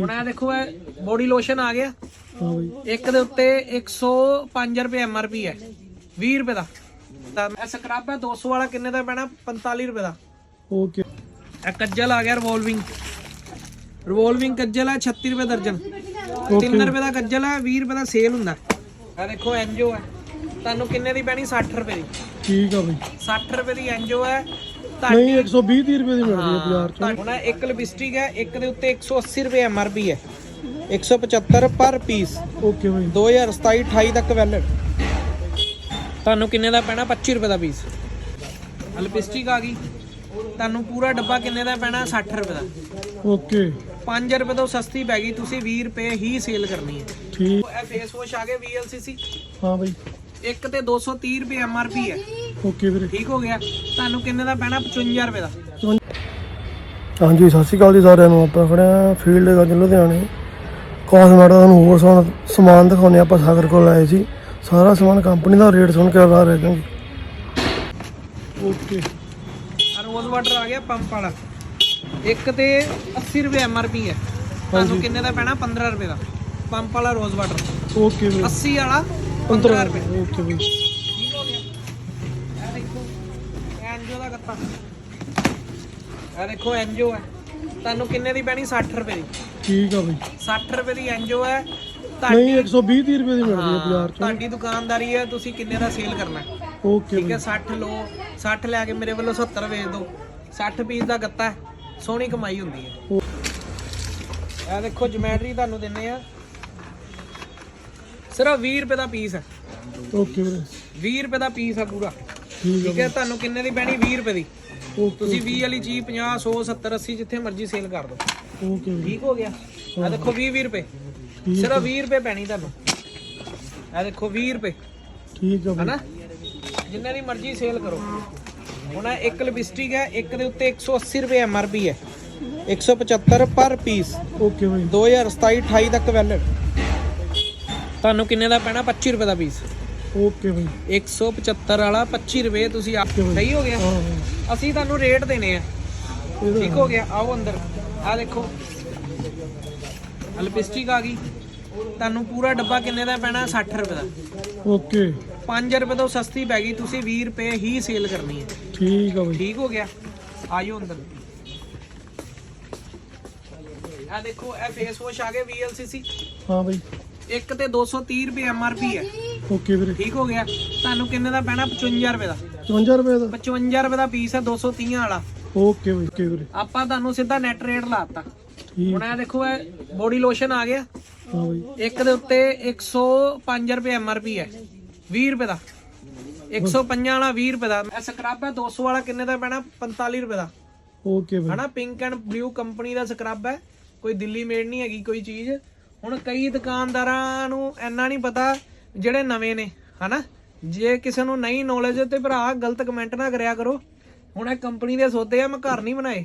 ਹੁਣ ਇਹ ਦੇਖੋ ਇਹ ਬੋਡੀ ਲੋਸ਼ਨ ਆ ਗਿਆ। ਹਾਂ ਬਈ ਇੱਕ ਦੇ ਉੱਤੇ 105 ਰੁਪਏ ਐਮਆਰਪੀ ਹੈ। 20 ਰੁਪਏ ਦਾ। ਤਾਂ ਇਹ ਸਕਰਬ ਹੈ 200 ਵਾਲਾ ਕਿੰਨੇ ਦਾ ਪੈਣਾ? 45 ਰੁਪਏ ਦਾ। ਓਕੇ ਇਹ ਕੱਜਲ ਆ ਗਿਆ ਰਿਵੋਲਵਿੰਗ ਰਿਵੋਲਵਿੰਗ ਕੱਜਲ ਹੈ 36 ਰੁਪਏ ਦਰਜਨ। 3 ਰੁਪਏ ਦਾ ਕੱਜਲ ਹੈ 20 ਰੁਪਏ ਦਾ ਸੇਲ ਹੁੰਦਾ। ਇਹ ਦੇਖੋ ਐਨਜੋ ਹੈ। ਤੁਹਾਨੂੰ ਕਿੰਨੇ ਦੀ ਪੈਣੀ? 60 ਰੁਪਏ ਦੀ। ਠੀਕ ਆ ਬਈ। 60 ਰੁਪਏ ਦੀ ਐਨਜੋ ਹੈ। ਨਹੀਂ 120 30 ਰੁਪਏ ਦੀ ਮਿਲਦੀ ਹੈ ਬਾਜ਼ਾਰ ਚ ਹੁਣ ਇਹ ਇੱਕ ਲਿਪਸਟਿਕ ਹੈ ਇੱਕ ਦੇ ਉੱਤੇ 180 ਰੁਪਏ ਐਮਆਰਪੀ ਹੈ। 175 ਪਰ ਪੀਸ। ਓਕੇ ਬਈ। 2027 28 ਤੱਕ ਵੈਲਿਡ ਤੁਹਾਨੂੰ ਕਿੰਨੇ ਦਾ ਪੈਣਾ? 25 ਰੁਪਏ ਦਾ ਪੀਸ। ਲਿਪਸਟਿਕ ਆ ਗਈ। ਤੁਹਾਨੂੰ ਪੂਰਾ ਡੱਬਾ ਕਿੰਨੇ ਦਾ ਪੈਣਾ? 60 ਰੁਪਏ ਦਾ। ਓਕੇ। 5 ਰੁਪਏ ਤੋਂ ਸਸਤੀ ਪੈ ਗਈ। ਤੁਸੀਂ 20 ਰੁਪਏ ਹੀ ਸੇਲ ਕਰਨੀ ਹੈ। ਠੀਕ। ਇਹ ਫੇਸ ਵਾਸ਼ ਆ ਗਏ VLCC ਹਾਂ ਬਈ। ਇੱਕ ਤੇ 230 ਰੁਪਏ ਐਮਆਰਪੀ ਹੈ। ਓਕੇ ਵੀਰੇ। ਠੀਕ ਹੋ ਗਿਆ। ਤੁਹਾਨੂੰ ਕਿੰਨੇ ਦਾ ਪੈਣਾ? 55 ਰੁਪਏ ਦਾ। ਹਾਂਜੀ ਸਤਿ ਸ਼੍ਰੀ ਅਕਾਲ ਜੀ ਸਾਰਿਆਂ ਨੂੰ। ਆਪਾਂ ਖੜਿਆ ਫੀਲਡ ਗੰਜ ਲੁਧਿਆਣੇ। ਕਾਸਮੈਟ ਦਾ ਤੁਹਾਨੂੰ ਹੋਰ ਸਮਾਨ ਸਮਾਨ ਦਿਖਾਉਂਦੇ। ਆਪਾਂ ਸਾਗਰ ਕੋਲ ਆਏ ਸੀ। ਸਾਰਾ ਸਮਾਨ ਕੰਪਨੀ ਦਾ ਰੇਟ ਸੁਣ ਕੇ ਆ ਰਹੇ ਓਕੇ। ਆ ਰੋਜ਼ ਵਾਟਰ ਆ ਗਿਆ ਪੰਪ ਵਾਲਾ। ਇੱਕ ਤੇ 80 ਰੁਪਏ ਐਮਆਰਪੀ ਹੈ। ਤੁਹਾਨੂੰ ਕਿੰਨੇ ਦਾ ਪੈਣਾ? 15 ਰੁਪਏ ਦਾ। ਪੰਪ ਵਾਲਾ ਰੋਜ਼ ਵਾਟਰ। ਓਕੇ ਵੀਰੇ। 80 ਵਾਲਾ 15 ਰੁਪਏ। ਓਕੇ ਬਈ ਠੀਕ ਹੋ ਗਿਆ ਇਹ ਦੇਖੋ ਐਨਜੋ ਦਾ ਗੱਤਾ ਇਹ ਦੇਖੋ ਐਨਜੋ ਹੈ। ਤੁਹਾਨੂੰ ਕਿੰਨੇ ਦੀ ਪੈਣੀ? 60 ਰੁਪਏ ਦੀ। ਠੀਕ ਆ ਬਈ। 60 ਰੁਪਏ ਦੀ ਐਨਜੋ ਹੈ। ਨਹੀਂ 120 30 ਰੁਪਏ ਦੀ ਮਿਲਦੀ ਹੈ ਬਾਜ਼ਾਰ ਚ ਤੁਹਾਡੀ ਦੁਕਾਨਦਾਰੀ ਹੈ ਤੁਸੀਂ ਕਿੰਨੇ ਦਾ ਸੇਲ ਕਰਨਾ ਹੈ? ਓਕੇ ਠੀਕ ਹੈ 60 ਲਓ 60 ਲੈ ਕੇ ਮੇਰੇ ਵੱਲੋਂ 70 ਵੇਚ ਦਿਓ। 60 ਪੀਸ ਦਾ ਗੱਤਾ ਸੋਹਣੀ ਕਮਾਈ ਹੁੰਦੀ ਹੈ। ਇਹ ਦੇਖੋ ਜਿਮੈਟਰੀ ਤੁਹਾਨੂੰ ਦਿੰਨੇ ਆ। ਸਿਰਫ 20 ਰੁਪਏ ਦਾ ਪੀਸ ਹੈ। ਓਕੇ ਵੀਰੇ। 20 ਰੁਪਏ ਦਾ ਪੀਸ ਹੈ ਪੂਰਾ। ਠੀਕ ਆ ਹੈ ਤੁਹਾਨੂੰ ਕਿੰਨੇ ਦੀ ਪੈਣੀ? 20 ਰੁਪਏ ਦੀ। ਤੁਸੀਂ 20 ਵਾਲੀ ਚੀਜ਼ 50 100 70 80 ਜਿੱਥੇ ਮਰਜ਼ੀ ਸੇਲ ਕਰ ਦਿਓ। ਓਕੇ ਠੀਕ ਹੋ ਗਿਆ? ਇਹ ਦੇਖੋ 20 20 ਰੁਪਏ। ਸਿਰਫ 20 ਰੁਪਏ ਪੈਣੀ ਤੁਹਾਨੂੰ। ਇਹ ਦੇਖੋ 20 ਰੁਪਏ। ਠੀਕ ਆ ਹਨਾ? ਜਿੰਨੇ ਦੀ ਮਰਜ਼ੀ ਸੇਲ ਕਰੋ। ਹੁਣ ਇੱਕ ਲਿਪਸਟਿਕ ਹੈ ਇੱਕ ਦੇ ਉੱਤੇ 180 ਰੁਪਏ ਐਮਆਰਪੀ ਹੈ। 175 ਪਰ ਪੀਸ ਓਕੇ ਬਈ। 2027 28 ਤੱਕ ਵੈਲਿਡ ਤੁਹਾਨੂੰ ਕਿੰਨੇ ਦਾ ਪੈਣਾ? 25 ਰੁਪਏ ਦਾ ਪੀਸ ਓਕੇ ਬਈ। 175 ਵਾਲਾ 25 ਰੁਪਏ ਤੁਸੀਂ ਆ। ਸਹੀ ਹੋ ਗਿਆ। ਅਸੀਂ ਤੁਹਾਨੂੰ ਰੇਟ ਦੇਣੇ ਆ। ਠੀਕ ਹੋ ਗਿਆ। ਆਓ ਅੰਦਰ। ਆ ਦੇਖੋ। ਲਿਪਸਟਿਕ ਆ ਗਈ। ਤੁਹਾਨੂੰ ਪੂਰਾ ਡੱਬਾ ਕਿੰਨੇ ਦਾ ਪੈਣਾ? 60 ਰੁਪਏ ਦਾ। ਓਕੇ। 5 ਰੁਪਏ ਤੋਂ ਸਸਤੀ ਪੈ ਗਈ। ਤੁਸੀਂ 20 ਰੁਪਏ ਹੀ ਸੇਲ ਕਰਨੀ ਹੈ। ਠੀਕ ਆ ਬਈ। ਠੀਕ ਹੋ ਗਿਆ। ਆਇਓ ਅੰਦਰ। ਆ ਦੇਖੋ ਇਹ ਫੇਸ ਵਾਸ਼ ਆ ਗਏ VLCC ਹਾਂ ਬਈ। ਇੱਕ ਤੇ 230 ਰੁਪਏ ਐਮਆਰਪੀ ਹੈ। ਓਕੇ ਵੀਰੇ। ਠੀਕ ਹੋ ਗਿਆ। ਤੁਹਾਨੂੰ ਕਿੰਨੇ ਦਾ ਪੈਣਾ? 55 ਰੁਪਏ ਦਾ। 55 ਰੁਪਏ ਦਾ? 55 ਰੁਪਏ ਦਾ ਪੀਸ ਹੈ 230 ਵਾਲਾ। ਓਕੇ ਬਈ ਓਕੇ ਵੀਰੇ। ਆਪਾਂ ਤੁਹਾਨੂੰ ਸਿੱਧਾ ਨੈਟ ਰੇਟ ਲਾਤਾ। ਹੁਣ ਇਹ ਦੇਖੋ ਇਹ ਬੋਡੀ ਲੋਸ਼ਨ ਆ ਗਿਆ। ਹਾਂ ਬਈ। ਇੱਕ ਦੇ ਉੱਤੇ 105 ਰੁਪਏ ਐਮਆਰਪੀ ਹੈ। 20 ਰੁਪਏ ਦਾ। 105 ਵਾਲਾ 20 ਰੁਪਏ ਦਾ। ਇਹ ਸਕਰਬ ਹੈ 200 ਵਾਲਾ ਕਿੰਨੇ ਦਾ ਪੈਣਾ? 45 ਰੁਪਏ ਦਾ। ਓਕੇ ਬਈ। ਹਨਾ ਪਿੰਕ ਐਂਡ ਬਲੂ ਕੰਪਨੀ ਦਾ ਸਕਰਬ ਹੈ। ਕੋਈ ਦਿੱਲੀ ਮੇਡ ਨਹੀਂ ਹੈਗੀ ਕੋਈ ਚੀਜ਼। ਹੁਣ ਕਈ ਦੁਕਾਨਦਾਰਾਂ ਨੂੰ ਇੰਨਾ ਨਹੀਂ ਪਤਾ ਜਿਹੜੇ ਨਵੇਂ ਨੇ ਹਨਾ? ਜੇ ਕਿਸੇ ਨੂੰ ਨਹੀਂ ਨੌਲੇਜ ਤੇ ਭਰਾ ਗਲਤ ਕਮੈਂਟ ਨਾ ਕਰਿਆ ਕਰੋ। ਹੁਣ ਇਹ ਕੰਪਨੀ ਦੇ ਸੌਦੇ ਆ ਮੈਂ ਘਰ ਨਹੀਂ ਬਣਾਏ।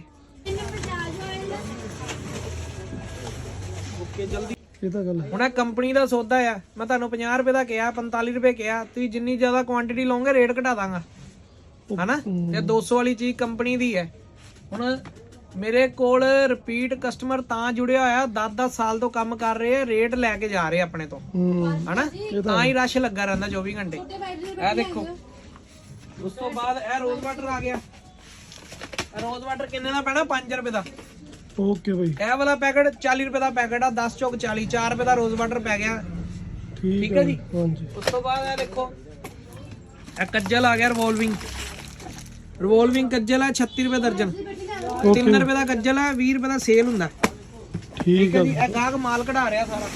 ਓਕੇ ਜਲਦੀ ਇਹ ਤਾਂ ਗੱਲ ਹੈ। ਹੁਣ ਇਹ ਕੰਪਨੀ ਦਾ ਸੌਦਾ ਆ। ਮੈਂ ਤੁਹਾਨੂੰ 50 ਰੁਪਏ ਦਾ ਕਿਹਾ 45 ਰੁਪਏ ਕਿਹਾ ਤੁਸੀਂ ਜਿੰਨੀ ਜ਼ਿਆਦਾ ਕੁਆਂਟੀਟੀ ਲਓਗੇ ਰੇਟ ਘਟਾ ਦਾਂਗਾ। ਹਨਾ? ਇਹ 200 ਵਾਲੀ ਚੀਜ਼ ਕੰਪਨੀ ਦੀ ਹੈ। ਹੁਣ ਮੇਰੇ ਕੋਲ ਰਿਪੀਟ ਕਸਟਮਰ ਤਾਂ ਜੁੜਿਆ ਹੋਇਆ 10-10 ਸਾਲ ਤੋਂ ਕੰਮ ਕਰ ਰਹੇ ਆ ਰੇਟ ਲੈ ਕੇ ਜਾ ਰਹੇ ਆ ਆਪਣੇ ਤੋਂ। ਹਨਾ? ਤਾਂ ਹੀ ਰਸ਼ ਲੱਗਾ ਰਹਿੰਦਾ 24 ਘੰਟੇ। ਇਹ ਦੇਖੋ। ਉਸ ਤੋਂ ਬਾਅਦ ਇਹ ਰੋਜ਼ ਵਾਟਰ ਆ ਗਿਆ। ਇਹ ਰੋਜ਼ ਵਾਟਰ ਕਿੰਨੇ ਦਾ ਪੈਣਾ? 5 ਰੁਪਏ ਦਾ। ਓਕੇ ਬਈ। ਇਹ ਵਾਲਾ ਪੈਕਟ 40 ਰੁਪਏ ਦਾ ਪੈਕਟ ਆ 10 ਚੌਕ 40 4 ਰੁਪਏ ਦਾ ਰੋਜ਼ ਵਾਟਰ ਪੈ ਗਿਆ। ਠੀਕ ਆ ਹੈ ਜੀ। ਹਾਂਜੀ। ਉਸ ਤੋਂ ਬਾਅਦ ਇਹ ਦੇਖੋ। ਇਹ ਕੱਜਲ ਆ ਗਿਆ ਰਿਵੋਲਵਿੰਗ ਰਿਵੋਲਵਿੰਗ ਕੱਜਲ ਹੈ 36 ਰੁਪਏ ਦਰਜਨ। 3 ਰੁਪਏ ਦਾ ਕੱਜਲ ਹੈ 20 ਰੁਪਏ ਦਾ ਸੇਲ ਹੁੰਦਾ। ਠੀਕ ਹੈ ਜੀ ਇਹ ਗਾਹਕ ਮਾਲ ਕਢਾ ਰਿਹਾ ਸਾਰਾ।